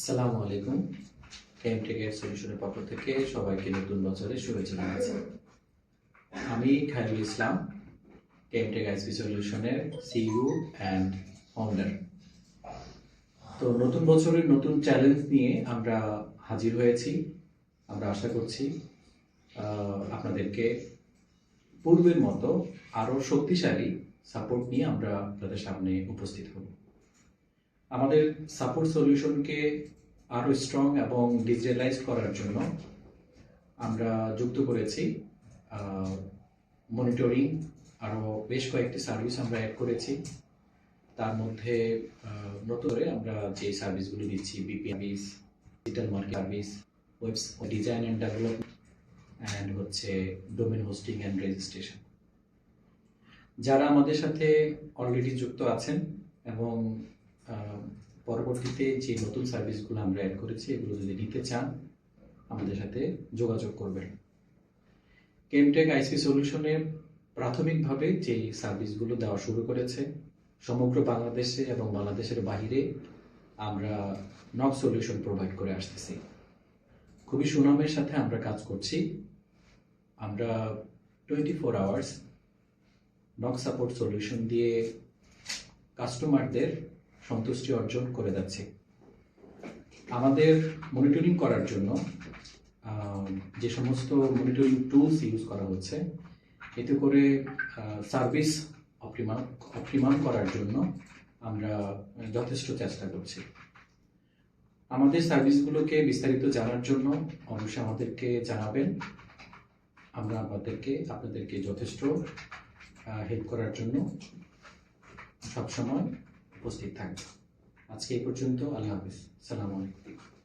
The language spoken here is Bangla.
আসসালামু আলাইকুম। কেম টেকের সলিউশনের পক্ষ থেকে সবাইকে নতুন বছরের শুভেচ্ছা জানাচ্ছি। আমি Khairul Islam chem tech ISP সলিউশনের CEO and founder তো নতুন বছরের নতুন চ্যালেঞ্জ নিয়ে আমরা হাজির হয়েছি। আমরা আশা করছি আপনাদেরকে পূর্বের মতো আরও শক্তিশালী সাপোর্ট নিয়ে আমরা আপনাদের সামনে উপস্থিত হব। আমাদের সাপোর্ট সলিউশনকে আরও স্ট্রং এবং ডিজিটালাইজ করার জন্য আমরা যুক্ত করেছি। মনিটরিং আরও বেশ কয়েকটি সার্ভিস আমরা অ্যাড করেছি। তার মধ্যে নতুন করে আমরা যে সার্ভিসগুলি দিচ্ছি BP service digital market service web design and development and হচ্ছে ডোমেন হোস্টিং অ্যান্ড রেজিস্ট্রেশন যারা আমাদের সাথে অলরেডি যুক্ত আছেন এবং পরবর্তীতে যে নতুন সার্ভিসগুলো আমরা অ্যাড করেছি, এগুলো যদি নিতে চান, আমাদের সাথে যোগাযোগ করবেন। কেমটেক আইসি সলিউশনে প্রাথমিকভাবে যে সার্ভিসগুলো দেওয়া শুরু করেছে, সমগ্র বাংলাদেশে এবং বাংলাদেশের বাইরে আমরা নক সলিউশন প্রোভাইড করে আসতেছি। খুবই সুনামের সাথে আমরা কাজ করছি। আমরা টোয়েন্টি ফোর আওয়ার্স নক সাপোর্ট সলিউশন দিয়ে কাস্টমারদের সন্তুষ্টি অর্জন করে যাচ্ছে। আমাদের মনিটরিং করার জন্য যে সমস্ত মনিটরিং টুলস ইউজ করা হচ্ছে, এতে করে সার্ভিস অপটিমাম অপটিমাম করার জন্য আমরা যথেষ্ট চেষ্টা করছি। আমাদের সার্ভিসগুলোকে বিস্তারিত জানার জন্য অবশ্যই আমাদেরকে জানাবেন। আমরা আমাদেরকে, আপনাদেরকে যথেষ্ট হেল্প করার জন্য সবসময়। উপস্থিত থাকবে আজকে এই পর্যন্ত আল্লাহ হাফিজ। সালাম আলাইকুম।